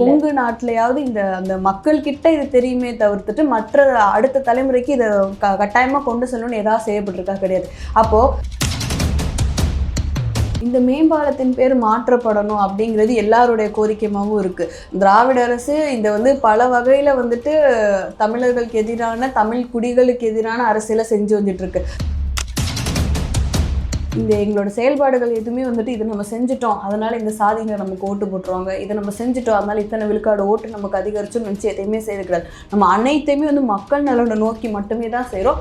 கொங்கு நாட்டிலையாவது இந்த அந்த மக்கள் கிட்ட இது தெரியுமே தவிர்த்துட்டு மற்ற அடுத்த தலைமுறைக்கு இதை க கட்டாயமாக கொண்டு செல்லணும்னு ஏதாவது செய்யப்பட்டிருக்கா கிடையாது. அப்போ இந்த மேம்பாலத்தின் பேர் மாற்றப்படணும் அப்படிங்கிறது எல்லாருடைய கோரிக்கையாகவும் இருக்கு. திராவிட அரசு இந்த வந்து பல வகையில வந்துட்டு தமிழர்களுக்கு எதிரான தமிழ் குடிகளுக்கு எதிரான அரசியலை செஞ்சு வந்துட்டு இருக்கு. இந்த எங்களோட செயல்பாடுகள் எதுவுமே வந்துட்டு இதை நம்ம செஞ்சுட்டோம். அதனால இந்த சாதியினர் நமக்கு ஓட்டு போட்டுருவாங்க. இதை நம்ம செஞ்சுட்டோம். அதனால இத்தனை விழுக்காடு ஓட்டு நமக்கு அதிகரிச்சுன்னு நினச்சி எதையுமே செய்யக்கூடாது நம்ம அனைத்தையுமே வந்து மக்கள் நலனை நோக்கி மட்டுமே தான் செய்கிறோம்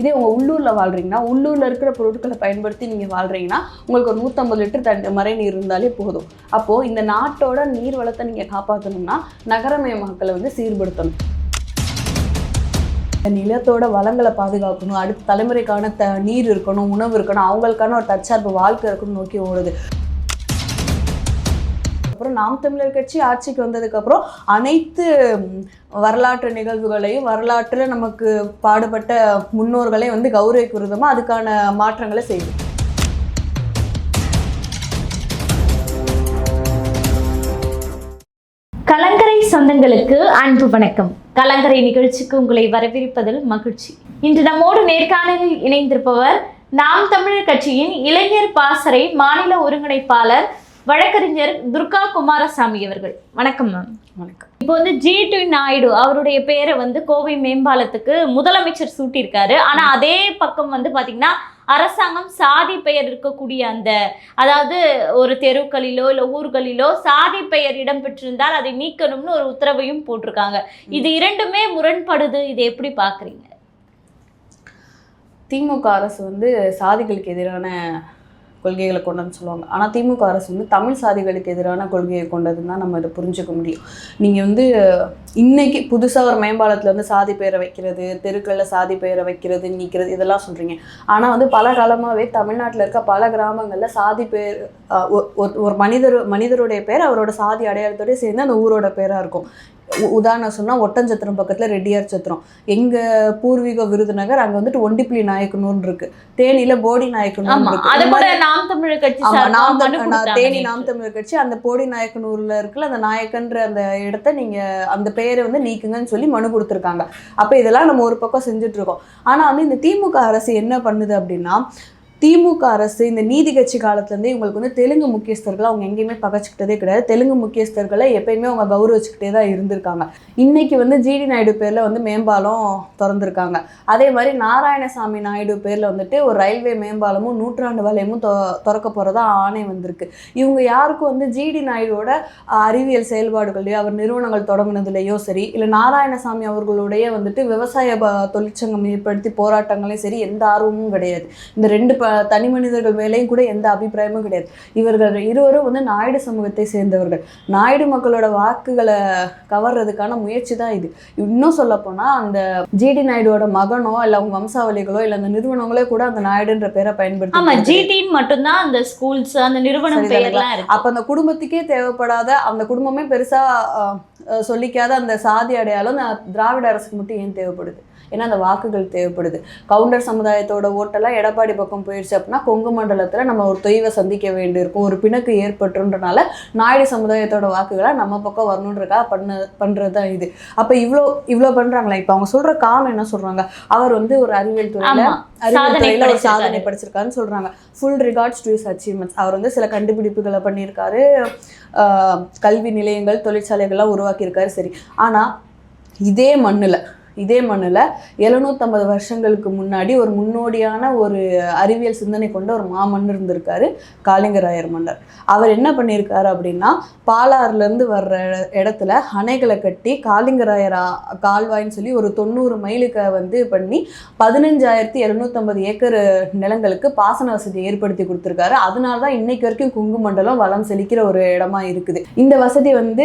இதே உங்கள் உள்ளூரில் வாழ்கிறீங்கன்னா உள்ளூரில் இருக்கிற பொருட்களை பயன்படுத்தி நீங்கள் வாழ்கிறீங்கன்னா உங்களுக்கு ஒரு நூற்றம்பது லிட்டர் தண்ணி மறை நீர் இருந்தாலே போதும். அப்போது இந்த நாட்டோட நீர் வளத்தை நீங்கள் காப்பாற்றணும்னா நகரமயமாக்கலை வந்து சீர்படுத்தணும். நிலத்தோட வளங்களை பாதுகாக்கணும் அடுத்த தலைமுறைக்கான த நீர் இருக்கணும் உணவு இருக்கணும் அவங்களுக்கான ஒரு தற்சார்பு வாழ்க்கை இருக்கணும் நோக்கி ஓடுது. அப்புறம் நாம் தமிழர் கட்சி ஆட்சிக்கு வந்ததுக்கப்புறம் அனைத்து வரலாற்று நிகழ்வுகளையும் வரலாற்றில் நமக்கு பாடுபட்ட முன்னோர்களை வந்து கௌரவிக்கும் அதுக்கான மாற்றங்களை செய்யுது சொந்தங்களுக்கு அன்பு வணக்கம். கலங்கரை நிகழ்ச்சிக்கு உங்களை வரவேற்பதில் மகிழ்ச்சி. இன்று நம்மோடு நேர்காணலில் இணைந்திருப்பவர் நாம் தமிழர் கட்சியின் இளைஞர் பாசறை மாநில ஒருங்கிணைப்பாளர் வழக்கறிஞர் துர்கா குமாரசாமி அவர்கள். வணக்கம் மேம் வணக்கம். இப்போ வந்து ஜி டி நாயுடு அவருடைய பேரை வந்து கோவை மேம்பாலத்துக்கு முதலமைச்சர் சூட்டியிருக்காரு. ஆனா அதே பக்கம் வந்து பாத்தீங்கன்னா அரசாங்கம் சாதி பெயர் இருக்கக்கூடிய அந்த அதாவது ஒரு தெருக்களிலோ இல்ல ஊர்களிலோ சாதி பெயர் இடம்பெற்றிருந்தால் அதை நீக்கணும்னு ஒரு உத்தரவையும் போட்டிருக்காங்க. இது இரண்டுமே முரண்படுது. இது எப்படி பாக்குறீங்க திமுக அரசு வந்து சாதிகளுக்கு எதிரான கொள்கைகளை கொண்டதுன்னு சொல்லுவாங்க. ஆனால் திமுக அரசு வந்து தமிழ் சாதிகளுக்கு எதிரான கொள்கையை கொண்டதுன்னு தான் நம்ம இதை புரிஞ்சுக்க முடியும். நீங்கள் வந்து இன்னைக்கு புதுசாக ஒரு மேம்பாலத்தில் வந்து சாதி பெயரை வைக்கிறது தெருக்களில் சாதி பெயரை வைக்கிறது நிற்கிறது இதெல்லாம் சொல்கிறீங்க ஆனால் வந்து பல காலமாகவே தமிழ்நாட்டில் இருக்க பல கிராமங்களில் சாதி பேர் ஒ- ஒரு மனிதர் மனிதருடைய பேர் அவரோட சாதி அடையாளத்தோடய சேர்ந்து அந்த ஊரோட பேராக இருக்கும். உதாரணம் சொன்னால் ஒட்டஞ்சத்திரம் பக்கத்தில் ரெட்டியார் சத்திரம். எங்கள் பூர்வீக விருதுநகர் அங்கே வந்துட்டு ஒண்டிப்புலி நாயக்கனூர்னு இருக்கு. தேனியில் போடி நாயக்கனூர் இருக்கு. நாம் தமிழர் கட்சி தேனி. நாம் தமிழர் கட்சி அந்த போடி நாயக்கனூர்ல இருக்குல்ல அந்த நாயக்கன்ற அந்த இடத்த நீங்க அந்த பெயரை வந்து நீக்குங்கன்னு சொல்லி மனு கொடுத்துருக்காங்க. அப்ப இதெல்லாம் நம்ம ஒரு பக்கம் செஞ்சுட்டு இருக்கோம். ஆனா வந்து இந்த திமுக அரசு என்ன பண்ணுது அப்படின்னா திமுக அரசு இந்த நீதி கட்சி காலத்துலேருந்தே இவங்களுக்கு வந்து தெலுங்கு முக்கியஸ்தர்களை அவங்க எங்கேயுமே பகச்சிக்கிட்டதே கிடையாது. தெலுங்கு முக்கியஸ்தர்களை எப்பயுமே அவங்க கௌரவிச்சுக்கிட்டே தான் இருந்திருக்காங்க. இன்னைக்கு வந்து ஜிடி நாயுடு பேரில் வந்து மேம்பாலம் திறந்திருக்காங்க. அதே மாதிரி நாராயணசாமி நாயுடு பேரில் வந்துட்டு ஒரு ரயில்வே மேம்பாலமும் நூற்றாண்டு வலையமும் தொ திறக்க போகிறதா ஆணை வந்திருக்கு. இவங்க யாருக்கும் வந்து ஜிடி நாயுடோட அறிவியல் செயல்பாடுகளையோ அவர் நிறுவனங்கள் தொடங்கினதுலையோ சரி இல்லை நாராயணசாமி அவர்களுடைய வந்துட்டு விவசாய தொழிற்சங்கம் ஏற்படுத்தி போராட்டங்களையும் சரி எந்த ஆர்வமும் கிடையாது. இந்த ரெண்டு ப தனி மனிதர்கள் மேலேயும் கூட எந்த அபிப்பிராயமும் கிடையாது. இவர்கள் இருவரும் வந்து நாயுடு சமூகத்தை சேர்ந்தவர்கள். நாயுடு மக்களோட வாக்குகளை கவர்றதுக்கான முயற்சி தான் இது. இன்னும் சொல்லப்போனால் அந்த ஜிடி நாயுடுவோட மகனோ இல்லை அவங்க வம்சாவளிகளோ இல்லை அந்த நிறுவனங்களோ கூட அந்த நாயுடுன்ற பேரை பயன்படுத்தி ஜிடின்னு மட்டும்தான் அந்த ஸ்கூல்ஸ் அந்த நிறுவனம் இருக்கு. அப்ப அந்த குடும்பத்துக்கே தேவைப்படாத அந்த குடும்பமே பெருசா அஹ், அஹ், சொல்லிக்காத அந்த சாதி அடையாளம் திராவிட அரசுக்கு மட்டும் ஏன் தேவைப்படுது? ஏன்னா அந்த வாக்குகள் தேவைப்படுது. கவுண்டர் சமுதாயத்தோட ஓட்டெல்லாம் எடப்பாடி பக்கம் போயிடுச்சு அப்படின்னா கொங்கு மண்டலத்துல நம்ம ஒரு தொய்வை சந்திக்க வேண்டியிருக்கும். ஒரு பிணக்கு ஏற்பட்டுன்றனால நாயுடு சமுதாயத்தோட வாக்குகளை நம்ம பக்கம் வரணுன்றக்கா பண்ண பண்றது தான் இது. அப்ப இவ்வளோ இவ்வளோ பண்றாங்களா. இப்ப அவங்க சொல்ற காரணம் என்ன சொல்றாங்க? அவர் வந்து ஒரு அறிவியல் துறையில அறிவியல் சாதனை துறையில ஒரு. சாதனை படிச்சிருக்காருன்னு சொல்றாங்க. Full records to his achievements அவர் வந்து சில கண்டுபிடிப்புகளை பண்ணியிருக்காரு. ஆஹ் கல்வி நிலையங்கள் தொழிற்சாலைகள்லாம் உருவாக்கியிருக்காரு சரி. ஆனா இதே மண்ணுல இதே மண்ணில் எழுநூற்றம்பது வருஷங்களுக்கு முன்னாடி ஒரு முன்னோடியான ஒரு அறிவியல் சிந்தனை கொண்ட ஒரு மாமன் இருந்திருக்காரு காளிங்கராயர் மன்னர். அவர் என்ன பண்ணியிருக்காரு அப்படின்னா பாலாறுலேருந்து வர்ற இடத்துல அணைகளை கட்டி காளிங்கராயர் கால்வாய்ன்னு சொல்லி ஒரு தொண்ணூறு மைலுக்கு வந்து பண்ணி பதினஞ்சாயிரத்தி எழுநூற்றம்பது ஏக்கர் நிலங்களுக்கு பாசன வசதி ஏற்படுத்தி கொடுத்துருக்காரு. அதனால தான் இன்னைக்கு வரைக்கும் குங்கு மண்டலம் வளம் செழிக்கிற ஒரு இடமா இருக்குது. இந்த வசதி வந்து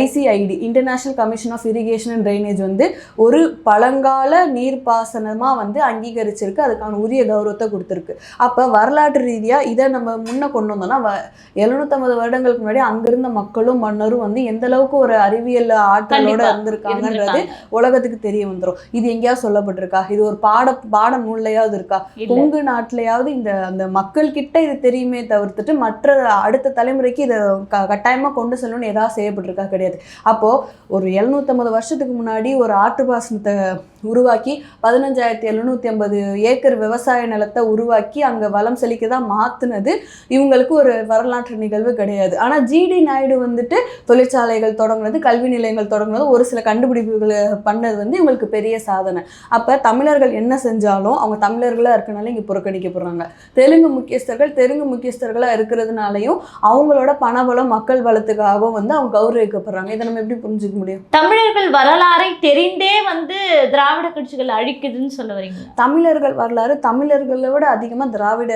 ICID international commission of irrigation and drainage வந்து ஒரு பழங்கால நீர்ப்பாசனமா வந்து அங்கீகரிச்சிருக்கு அதுக்கான உரிய கௌரவத்தை கொடுத்துருக்கு அப்ப வரலாற்று ரீதியா இதை நம்ம முன்ன கொண்டு வந்தோம்னா வ- 750 வருடங்களுக்கு முன்னாடி அங்கிருந்த மக்களும் மன்னரும் வந்து எந்த அளவுக்கு ஒரு அறிவியல் ஆற்றலோட. இருந்திருக்காங்கன்றது இருந்திருக்காங்க. உலகத்துக்கு தெரிய வந்துரும் இது எங்கேயாவது சொல்லப்பட்டிருக்கா இது ஒரு பாட பாட நூல்லையாவது இருக்கா. கொங்கு நாட்டிலையாவது இந்த அந்த மக்கள் கிட்ட இது தெரியுமே தவிர்த்துட்டு மற்ற அடுத்த தலைமுறைக்கு இதை க கட்டாயமா கொண்டு செல்லணும்னு ஏதாவது செய்யப்பட்டிருக்கா கிடையாது அப்போ ஒரு 750 வருஷத்துக்கு முன்னாடி ஒரு ஆற்று பாசனத்தை உருவாக்கி பதினஞ்சாயிரத்தி எழுநூற்றி ஐம்பது ஏக்கர் விவசாய நிலத்தை உருவாக்கி அங்கே வளம் செழிக்க தான் மாற்றினது இவங்களுக்கு ஒரு வரலாற்று நிகழ்வு கிடையாது. ஆனால் ஜிடி நாயுடு வந்துட்டு தொழிற்சாலைகள் தொடங்குனது கல்வி நிலையங்கள் தொடங்குனது ஒரு சில கண்டுபிடிப்புகளை பண்ணது வந்து இவங்களுக்கு பெரிய சாதனை. அப்போ தமிழர்கள் என்ன செஞ்சாலும் அவங்க தமிழர்களாக இருக்கனால இங்கே புறக்கணிக்கப்படுறாங்க. தெலுங்கு முக்கியஸ்தர்கள் தெலுங்கு முக்கியஸ்தர்களாக இருக்கிறதுனாலையும் அவங்களோட பணபலம் மக்கள் வளத்துக்காகவும் வந்து அவங்க கௌரவிக்கப்படுறாங்க. இதை நம்ம எப்படி புரிஞ்சுக்க முடியும்? தமிழர்கள் வரலாறை தெரிந்தே வந்து வந்து திராவிட கட்சிகள் அழிக்குதுன்னு சொல்ல வரீங்க தமிழர்கள் வரலாறு தமிழர்களை விட அதிகமாக திராவிட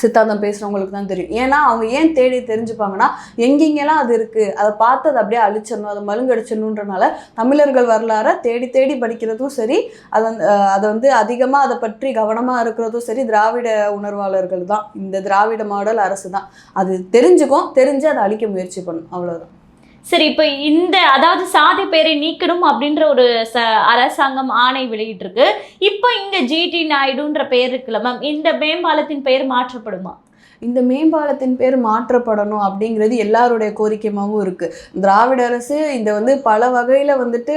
சித்தாந்தம் பேசுகிறவங்களுக்கு தான் தெரியும். ஏன்னா அவங்க ஏன் தேடி தெரிஞ்சுப்பாங்கன்னா எங்கெங்கெல்லாம் அது இருக்குது அதை பார்த்து அதை அப்படியே அழிச்சிடணும் அதை மழுங்கடிச்சிடணுன்றனால தமிழர்கள் வரலாறை தேடி தேடி படிக்கிறதும் சரி அதை வந்து அதை வந்து அதிகமாக அதை பற்றி கவனமாக இருக்கிறதும் சரி திராவிட உணர்வாளர்கள் தான். இந்த திராவிட மாடல் அரசு தான். அது தெரிஞ்சுக்கும் தெரிஞ்சு அதை அழிக்க முயற்சி பண்ணும். அவ்வளோதான் சரி இப்போ இந்த அதாவது சாதி பேரை நீக்கணும் அப்படின்ற ஒரு ச அரசாங்கம் ஆணை வெளியிட்டிருக்கு. இப்போ இங்க ஜிடி நாயுடுன்ற பெயர் இருக்குல்ல மேம் இந்த மேம்பாலத்தின் பெயர் மாற்றப்படுமா? இந்த மேம்பாலத்தின் பேர் மாற்றப்படணும் அப்படிங்கிறது எல்லாருடைய கோரிக்கையாகவும் இருக்கு. திராவிட அரசு இந்த வந்து பல வகையில வந்துட்டு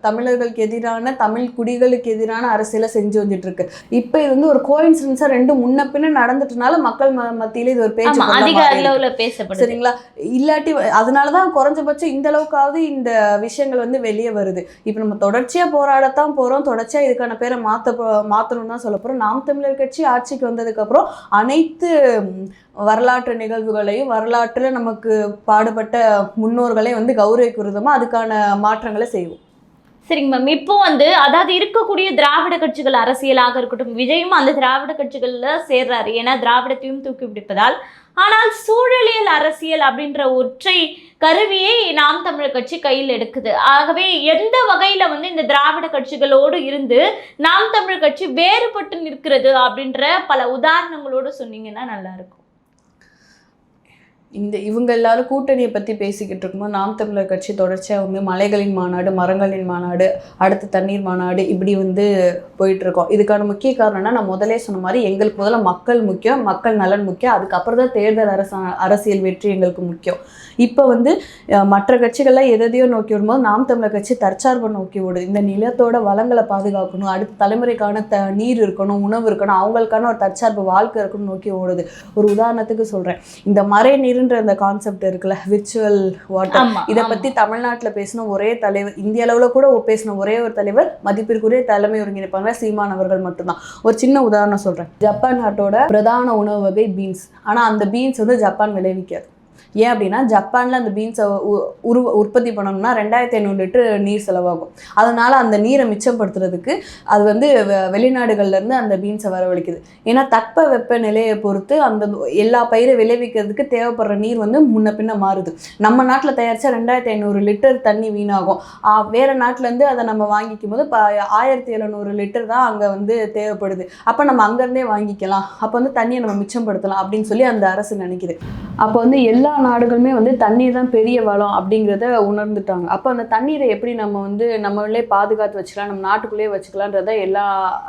தமிழர்களுக்கு எதிரான தமிழ் குடிகளுக்கு எதிரான அரசியலை செஞ்சு வந்துட்டு இருக்கு. இப்போ இது வந்து ஒரு கோயின்சிடன்ஸா ரெண்டு முன்ன பின்ன நடந்துட்டனால மக்கள் மத்தியில இது ஒரு பேச்சு அதிக. அளவுல பேசப்படுது. சரிங்களா? இல்லாட்டி அதனாலதான் குறைஞ்சபட்சம் இந்த அளவுக்காவது இந்த விஷயங்கள் வந்து வெளியே வருது. இப்போ நம்ம தொடர்ச்சியா போராடத்தான் போறோம். தொடர்ச்சியா இதுக்கான பேரை போ- மாத்தணும்னு தான் சொல்ல போறோம். நாம் தமிழர் கட்சி ஆட்சிக்கு வந்ததுக்கு அப்புறம் அனைத்து வரலாற்று நிகழ்வுகளையும் வரலாற்றில் நமக்கு பாடுபட்ட முன்னோர்களை வந்து கௌரவிக்கும் அதுக்கான மாற்றங்களை செய்வோம். சரிங்க மேம். இப்போ வந்து அதாவது இருக்கக்கூடிய திராவிட கட்சிகள் அரசியலாக இருக்கட்டும் விஜயும் அந்த திராவிட கட்சிகளில் சேர்றாரு. ஏன்னா திராவிடத்தையும் தூக்கி பிடிப்பதால் ஆனால் சூழலியல் அரசியல் அப்படின்ற ஒற்றை கருவியை நாம் தமிழர் கட்சி கையில் எடுக்குது. ஆகவே எந்த வகையில் வந்து இந்த திராவிட கட்சிகளோடு இருந்து நாம் தமிழர் கட்சி வேறுபட்டு நிற்கிறது அப்படின்ற பல உதாரணங்களோடு சொன்னீங்கன்னா நல்லா இருக்கும். இந்த இவங்க எல்லாரும் கூட்டணியை பற்றி பேசிக்கிட்டு இருக்கும்போது நாம் தமிழர் கட்சி தொடர்ச்சியாக வந்து மலைகளின் மாநாடு மரங்களின் மாநாடு அடுத்து தண்ணீர் மாநாடு இப்படி வந்து போயிட்டுருக்கோம் இதுக்கான முக்கிய காரணம்னா நான் முதலே சொன்ன மாதிரி எங்களுக்கு முதல்ல மக்கள் முக்கியம் மக்கள் நலன் முக்கியம் அதுக்கப்புறம் தான் தேர்தல் அரசா அரசியல் வெற்றி எங்களுக்கு முக்கியம். இப்போ வந்து மற்ற கட்சிகள்லாம் எதையோ நோக்கி விடும்போது நாம் தமிழர் கட்சி தற்சார்பை நோக்கி விடுது இந்த நிலத்தோட வளங்களை பாதுகாக்கணும் அடுத்த தலைமுறைக்கான த நீர் இருக்கணும் உணவு இருக்கணும் அவங்களுக்கான ஒரு தற்சார்பு வாழ்க்கை இருக்கணும் நோக்கி ஓடுது. ஒரு உதாரணத்துக்கு சொல்கிறேன் இந்த மறை நீருன்ற அந்த கான்செப்ட் இருக்குல்ல விர்ச்சுவல் வாட்டர் இதை. பத்தி தமிழ்நாட்டுல பேசின ஒரே தலைவர் இந்திய அளவுல கூட பேசின ஒரே ஒரு தலைவர் மதிப்பிற்குரிய தலைமை ஒருங்கிணைப்பாங்க சீமான் அவர்கள் மட்டும்தான். ஒரு சின்ன உதாரணம் சொல்றேன். ஜப்பான் நாட்டோட பிரதான உணவு வகை பீன்ஸ் ஆனா அந்த பீன்ஸ் வந்து ஜப்பான் விளைவிக்காது. ஏன் அப்படின்னா ஜப்பானில் அந்த பீன்ஸை உரு உற்பத்தி பண்ணணும்னா ரெண்டாயிரத்தி ஐநூறு லிட்டர் நீர் செலவாகும். அதனால் அந்த நீரை மிச்சப்படுத்துறதுக்கு அது வந்து வெ- அந்த பீன்ஸை வரவழைக்குது. ஏன்னா தட்ப வெப்ப நிலையை பொறுத்து அந்த எல்லா பயிரை விளைவிக்கிறதுக்கு தேவைப்படுற நீர் வந்து முன்ன பின்ன மாறுது. நம்ம நாட்டில் தயாரித்தா ரெண்டாயிரத்தி ஐநூறு லிட்டர் தண்ணி வீணாகும். வேறு நாட்டிலேருந்து அதை நம்ம வாங்கிக்கும் போது ஆயிரத்தி எழுநூறு லிட்டர் தான் அங்கே வந்து தேவைப்படுது. அப்போ நம்ம அங்கேருந்தே வாங்கிக்கலாம். அப்போ வந்து தண்ணியை நம்ம மிச்சப்படுத்தலாம் அப்படின்னு சொல்லி அந்த அரசு நினைக்குது. அப்போ வந்து எல்லா நாடுகளுமே வந்து தண்ணீர் தான் பெரிய வளம் அப்படிங்கிறத உணர்ந்துட்டாங்க. அப்போ அந்த தண்ணீரை எப்படி நம்ம வந்து நம்மளே பாதுகாத்து வச்சுக்கலாம் நம்ம நாட்டுக்குள்ளேயே வச்சுக்கலான்றத எல்லா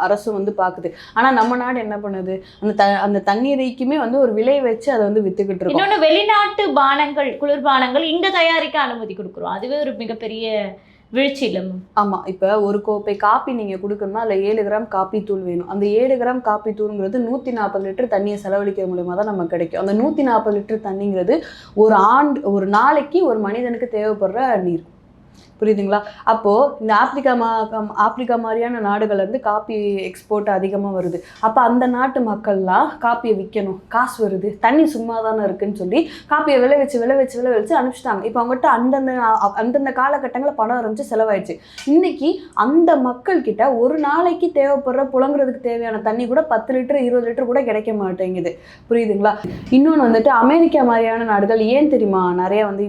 அரசும் வந்து பார்க்குது ஆனால் நம்ம நாடு என்ன பண்ணுது? அந்த த அந்த தண்ணீரைக்குமே வந்து ஒரு விலை வச்சு அதை வந்து வித்துக்கிட்டு இருக்கோம். வெளிநாட்டு பானங்கள் குளிர்பானங்கள் இங்க தயாரிக்க அனுமதி கொடுக்குறோம். அதுவே ஒரு மிகப்பெரிய வீழ்ச்சி இல்லை இப்போ ஒரு கோப்பை காப்பி நீங்கள் கொடுக்கணும்னா அதில் ஏழு கிராம் காப்பி தூள் வேணும். அந்த ஏழு கிராம் காப்பி தூள்ங்கிறது நூற்றி நாற்பது லிட்டர் தண்ணியை செலவழிக்கிற மூலயமா தான் நமக்கு கிடைக்கும். அந்த நூற்றி நாற்பது லிட்டர் தண்ணிங்கிறது ஒரு ஆண்டு ஒரு நாளைக்கு ஒரு மனிதனுக்கு தேவைப்படுற நீர். புரியுதுங்களா? அப்போது இந்த ஆப்பிரிக்கா மா ஆப்பிரிக்கா மாதிரியான நாடுகள்லேருந்து காப்பி எக்ஸ்போர்ட் அதிகமாக வருது. அப்போ அந்த நாட்டு மக்கள்லாம் காப்பியை விற்கணும் காசு வருது. தண்ணி சும்மா தானே இருக்குன்னு சொல்லி காப்பியை விளை வச்சு விளைவிச்சு விளைவிச்சு அனுப்பிச்சிட்டாங்க. இப்போ அவங்ககிட்ட அந்தந்த அந்தந்த காலகட்டங்களில் பணம் இருந்துச்சு செலவாயிடுச்சு. இன்னைக்கு அந்த மக்கள்கிட்ட ஒரு நாளைக்கு தேவைப்படுற புழங்குறதுக்கு தேவையான தண்ணி கூட பத்து லிட்டர் இருபது லிட்டர் கூட கிடைக்க மாட்டேங்குது. புரியுதுங்களா? இன்னொன்று வந்துட்டு அமெரிக்கா மாதிரியான நாடுகள் ஏன் தெரியுமா? நிறைய வந்து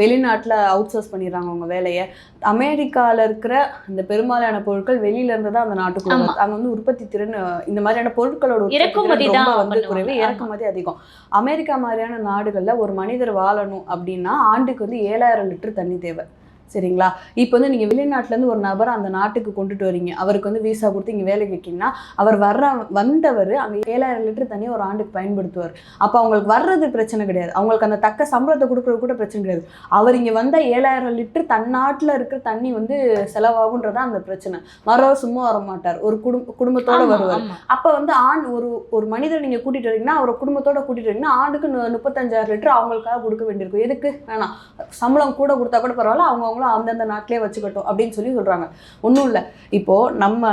வெளிநாட்டில் அவுட் சோர்ஸ் பண்ணிடுறாங்க அவங்க வேலையை. அமெரிக்கால இருக்கிற அந்த பெரும்பாலான பொருட்கள் வெளியில இருந்து தான் அந்த. வருது. அங்க வந்து உற்பத்தி திறன் இந்த மாதிரியான பொருட்களோட இறக்குமதி தான் ரொம்ப வந்து. குறைவு. இறக்குமதி அதிகம் அமெரிக்கா மாதிரியான நாடுகள்ல ஒரு மனிதர் வாழணும் அப்படின்னா ஆண்டுக்கு வந்து ஏழாயிரம் லிட்டர் தண்ணி தேவை சரிங்களா? இப்போ வந்து நீங்கள் வெளிநாட்டிலேருந்து ஒரு நபரை அந்த நாட்டுக்கு கொண்டுட்டு வரீங்க. அவருக்கு வந்து விசா கொடுத்து இங்கே வேலைக்கு வைக்கிங்கன்னா அவர் வர்ற வந்தவர் அங்கே ஏழாயிரம் லிட்டர் தண்ணி ஒரு ஆண்டுக்கு பயன்படுத்துவார். அப்போ அவங்களுக்கு வர்றது பிரச்சனை கிடையாது. அவங்களுக்கு அந்த தக்க சம்பளத்தை கொடுக்குறது கூட பிரச்சனை கிடையாது. அவர் இங்கே வந்த ஏழாயிரம் லிட்டர் தன் நாட்டில் இருக்கிற தண்ணி வந்து செலவாகுன்றதான் அந்த பிரச்சனை. வரவர் சும்மா வர மாட்டார் ஒரு குடும்ப குடும்பத்தோட வருவார். அப்போ வந்து ஆண் ஒரு ஒரு மனிதர் நீங்கள் கூட்டிட்டு வரீங்கன்னா அவரை குடும்பத்தோட கூட்டிட்டு வரீங்கன்னா ஆண்டுக்கு முப்பத்தஞ்சாயிரம் லிட்டர் அவங்களுக்காக கொடுக்க வேண்டியிருக்கும். எதுக்கு? வேணாம். சம்பளம் கூட கொடுத்தா கூட பரவாயில்ல. அவங்கவுங்களும் அந்தந்த நாட்டிலே வச்சுக்கட்டும் அப்படின்னு சொல்லி சொல்றாங்க. ஒன்றும் இல்லை. இப்போ நம்ம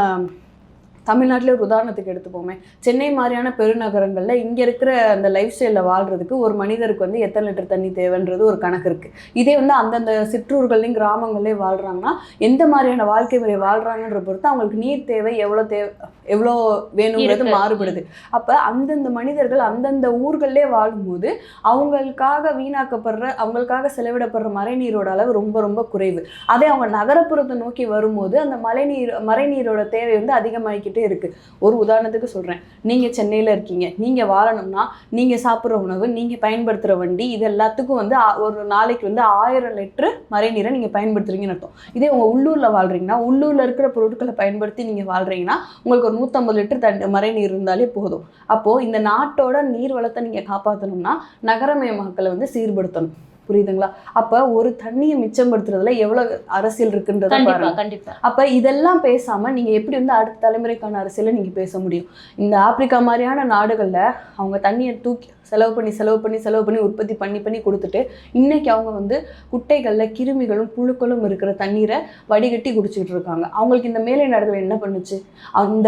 தமிழ்நாட்டிலே ஒரு உதாரணத்துக்கு எடுத்துப்போமே. சென்னை மாதிரியான பெருநகரங்களில் இங்கே இருக்கிற அந்த லைஃப் ஸ்டைலில் வாழ்றதுக்கு ஒரு மனிதருக்கு வந்து எத்தனை லிட்டர் தண்ணி தேவைன்றது ஒரு கணக்கு இருக்குது இதே வந்து அந்தந்த சிற்றூர்கள்லையும் கிராமங்கள்லேயும் வாழ்கிறாங்கன்னா எந்த மாதிரியான வாழ்க்கை முறை வாழ்கிறாங்கன்ற பொறுத்து அவங்களுக்கு நீர் தேவை எவ்வளோ தேவை எவ்வளோ வேணுங்கிறது. மாறுபடுது. அப்போ அந்தந்த மனிதர்கள் அந்தந்த ஊர்கள்லேயே வாழும்போது அவங்களுக்காக வீணாக்கப்படுற அவங்களுக்காக செலவிடப்படுற மழைநீரோட அளவு ரொம்ப ரொம்ப குறைவு. அதே அவங்க நகரப்புறத்தை நோக்கி வரும்போது அந்த மழைநீர் மழைநீரோட தேவை வந்து அதிகமாகிக்கிட்டே இருக்கு. ஒரு உதாரணத்துக்கு சொல்கிறேன் நீங்கள் சென்னையில் இருக்கீங்க. நீங்கள் வாழணும்னா நீங்கள் சாப்பிட்ற உணவு நீங்கள் பயன்படுத்துகிற வண்டி இது எல்லாத்துக்கும் வந்து ஒரு நாளைக்கு வந்து ஆயிரம் லிட்டரு மறைநீரை நீங்கள் பயன்படுத்துறீங்கன்னு அர்த்தம். இதே உங்கள் உள்ளூரில் வாழ்றீங்கன்னா உள்ளூரில் இருக்கிற பொருட்களை பயன்படுத்தி நீங்கள் வாழ்றீங்கன்னா உங்களுக்கு ஒரு நூற்றம்பது லிட்டர் தண்ணி மறைநீர் இருந்தாலே போதும். அப்போது இந்த நாட்டோட நீர் வளத்தை நீங்கள் காப்பாற்றணும்னா நகரமயமாக்கலை வந்து சீர்படுத்தணும். புரியுதுங்களா? அப்போ ஒரு தண்ணியை மிச்சப்படுத்துறதுல எவ்வளோ அரசியல் இருக்குன்றத பாருங்க. அப்ப இதெல்லாம் பேசாம நீங்க எப்படி வந்து அடுத்த தலைமுறைக்கான அரசியலை நீங்க பேச முடியும்? இந்த ஆப்பிரிக்கா மாதிரியான நாடுகள்ல அவங்க தண்ணியை தூக்கி செலவு பண்ணி செலவு பண்ணி செலவு பண்ணி உற்பத்தி பண்ணி பண்ணி கொடுத்துட்டு இன்னைக்கு அவங்க வந்து குட்டைகள்ல கிருமிகளும் புழுக்களும் இருக்கிற தண்ணீரை வடிகட்டி குடிச்சிட்டு இருக்காங்க. அவங்களுக்கு இந்த மேலை நாடுகள் என்ன பண்ணுச்சு? அந்த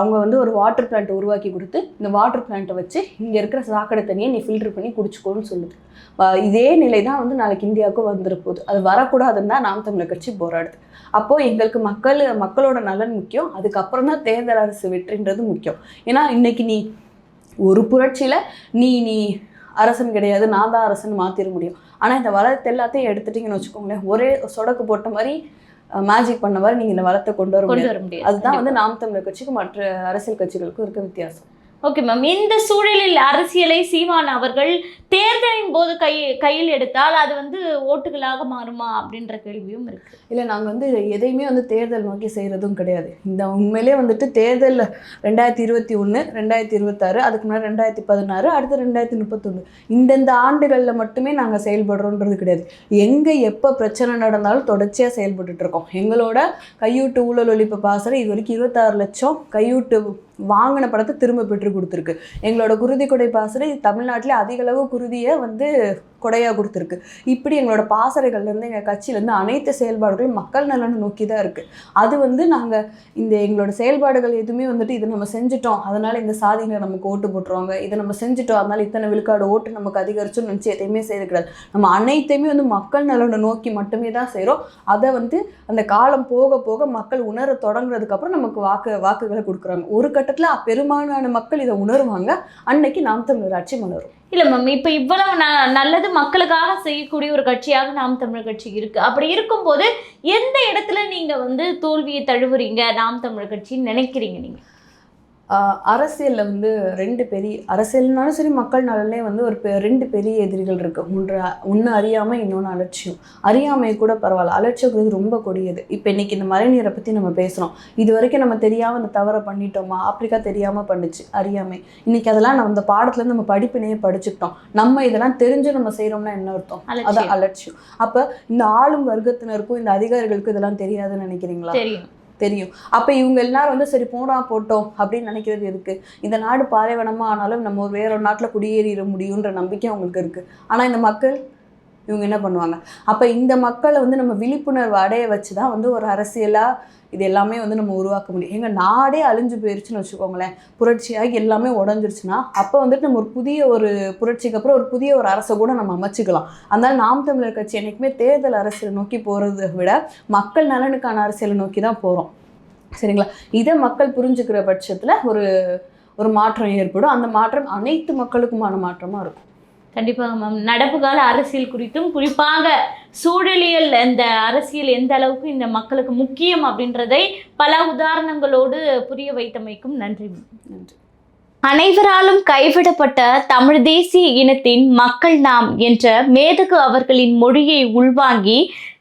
அவங்க வந்து ஒரு வாட்டர் பிளான்ட் உருவாக்கி கொடுத்து இந்த வாட்டர் பிளான்ட்டை வச்சு இங்க இருக்கிற சாக்கடை தண்ணியை நீ ஃபில்டர் பண்ணி குடிச்சுக்கோன்னு சொல்லுது. இதே நிலை தான் வந்து நாளைக்கு இந்தியாவுக்கு வந்துட போகுது. அது வரக்கூடாதுன்னு தான் நாம் தமிழர் கட்சி போராடுது. அப்போ எங்களுக்கு மக்கள் மக்களோட நலன் முக்கியம். அதுக்கப்புறம் தான் தேர்தல் அரசு வெற்றின்றது முக்கியம். ஏன்னா இன்னைக்கு நீ ஒரு புரட்சியில நீ நீ அரசன் கிடையாது. நான் தான் அரசன் மாத்திர முடியும். ஆனா இந்த வளத்தை எல்லாத்தையும் எடுத்துட்டீங்கன்னு வச்சுக்கோங்களேன். ஒரே சொடக்கு போட்ட மாதிரி மேஜிக் பண்ண மாதிரி நீங்க இந்த வளத்தை கொண்டு வர முடியாது. அதுதான் வந்து நாம் தமிழர் கட்சிக்கும் மற்ற அரசியல் கட்சிகளுக்கும் இருக்க வித்தியாசம். ஓகே மேம் இந்த சூழலில் அரசியலை சீமான் அவர்கள் தேர்தலின் போது கை கையில் எடுத்தால் அது வந்து ஓட்டுகளாக மாறுமா அப்படின்ற கேள்வியும் இருக்கு. இல்லை நாங்கள் வந்து எதையுமே வந்து தேர்தல் நோக்கி செய்கிறதும் கிடையாது. இந்த உண்மையிலே வந்துட்டு தேர்தல் ரெண்டாயிரத்தி இருபத்தி ஒன்று ரெண்டாயிரத்தி இருபத்தாறு அதுக்கு முன்னாடி ரெண்டாயிரத்தி பதினாறு அடுத்து ரெண்டாயிரத்தி முப்பத்தொன்று இந்தந்த ஆண்டுகளில் மட்டுமே நாங்கள் செயல்படுறோன்றது கிடையாது. எங்கே எப்போ பிரச்சனை நடந்தாலும் தொடர்ச்சியாக செயல்பட்டுட்ருக்கோம் எங்களோட கையூட்டு ஊழல் ஒழிப்பு பாசறை இது வரைக்கும் இருபத்தாறு லட்சம் கையூட்டு வாங்கின படத்தை திரும்ப பெற்று கொடுத்துருக்கு. எங்களோட குருதி கொடை பாசறை தமிழ்நாட்டிலே அதிகளவு குருதியை வந்து கொடையாக கொடுத்துருக்கு. இப்படி எங்களோட பாசறைகள்லேருந்து எங்கள் கட்சியிலேருந்து அனைத்து செயல்பாடுகளும் மக்கள் நலனை நோக்கி தான் இருக்குது அது வந்து நாங்கள் இந்த எங்களோட செயல்பாடுகள் எதுவுமே வந்துட்டு இதை நம்ம செஞ்சுட்டோம். அதனால் இந்த சாதியினர் நமக்கு ஓட்டு போட்டுருவாங்க. இதை நம்ம செஞ்சுட்டோம். அதனால் இத்தனை விழுக்காடு ஓட்டு நமக்கு அதிகரிச்சோம்னு நினச்சி எதையுமே செய்யறது கிடையாது நம்ம அனைத்தையுமே வந்து மக்கள் நலனை நோக்கி மட்டுமே தான் செய்கிறோம் அதை வந்து அந்த காலம் போக போக மக்கள் உணர தொடங்குறதுக்கப்புறம் நமக்கு வாக்கு வாக்குகளை கொடுக்குறாங்க. ஒரு கட்டத்தில் பெரும்பாலான மக்கள் இதை உணருவாங்க. அன்னைக்கு நாம் தமிழர் ஆட்சி மலரும். மேம் இப்போ இவ்வளவு ந- நல்லது மக்களுக்காக செய்யக்கூடிய ஒரு கட்சியாக நாம் தமிழர் கட்சி இருக்கு. அப்படி இருக்கும்போது எந்த இடத்துல நீங்க வந்து தோல்வியை தழுவுறீங்க? நாம் தமிழர் கட்சின்னு நினைக்கிறீங்க நீங்க? அரசியல்ல வந்து ரெண்டு பெரிய அரசியல்னாலும் சரி மக்கள் நலனே வந்து ஒரு ரெண்டு பெரிய எதிரிகள் இருக்கு. ஒன்று ஒன்று அறியாமை இன்னொன்று அலட்சியம். அறியாமை கூட பரவாயில்ல. அலட்சியங்கிறது ரொம்ப கொடியது. இப்போ இன்னைக்கு இந்த மழைநீரை பற்றி நம்ம பேசுகிறோம் இது வரைக்கும் நம்ம தெரியாமல் இந்த தவறை பண்ணிட்டோமா? ஆப்பிரிக்கா தெரியாமல் பண்ணுச்சு அறியாமை. இன்னைக்கு அதெல்லாம் நம்ம இந்த பாடத்துலேருந்து நம்ம படிப்பினையே படிச்சுக்கிட்டோம். நம்ம இதெல்லாம் தெரிஞ்சு நம்ம செய்கிறோம்னா என்ன அர்த்தம்? அதான் அலட்சியம். அலட்சியம். அப்போ இந்த ஆளும் வர்க்கத்தினருக்கும் இந்த அதிகாரிகளுக்கும் இதெல்லாம் தெரியாதுன்னு நினைக்கிறீங்களா? தெரியும். தெரியும். அப்போ இவங்க எல்லாரும் வந்து சரி போனா போட்டோம். அப்படின்னு நினைக்கிறது இருக்குது இந்த நாடு பாலைவனமாக ஆனாலும் நம்ம வேற ஒரு நாட்டில் குடியேறிட முடியுன்ற நம்பிக்கை அவங்களுக்கு இருக்கு. ஆனால் இந்த மக்கள் இவங்க என்ன பண்ணுவாங்க? அப்போ இந்த மக்களை வந்து நம்ம விழிப்புணர்வு அடைய வச்சு தான் வந்து ஒரு அரசியலாக இது எல்லாமே வந்து நம்ம உருவாக்க முடியும். எங்கள் நாடே அழிஞ்சு போயிருச்சுன்னு வச்சுக்கோங்களேன். புரட்சியாகி எல்லாமே உடஞ்சிருச்சுன்னா அப்போ வந்துட்டு நம்ம ஒரு புதிய ஒரு புரட்சிக்கு அப்புறம் ஒரு புதிய ஒரு அரசை கூட நம்ம அமைச்சுக்கலாம். அதனால நாம் தமிழர் கட்சி என்றைக்குமே தேர்தல் அரசியலை நோக்கி போகிறத விட மக்கள் நலனுக்கான அரசியலை நோக்கி தான் போகிறோம் சரிங்களா? இதை மக்கள் புரிஞ்சுக்கிற பட்சத்தில் ஒரு ஒரு மாற்றம் ஏற்படும். அந்த மாற்றம் அனைத்து மக்களுக்குமான மாற்றமாக இருக்கும். கண்டிப்பாக மேம். நடப்பு கால அரசியல் குறித்தும் குறிப்பாக சூழலியல் இந்த அரசியல் எந்த அளவுக்கு இந்த மக்களுக்கு முக்கியம் அப்படின்றதை பல உதாரணங்களோடு புரிய வைத்தமைக்கும் நன்றி. நன்றி அனைவராலும் கைவிடப்பட்ட தமிழ் தேசிய இனத்தின் மக்கள் நாம் என்ற மேதகு அவர்களின் மொழியை உள்வாங்கி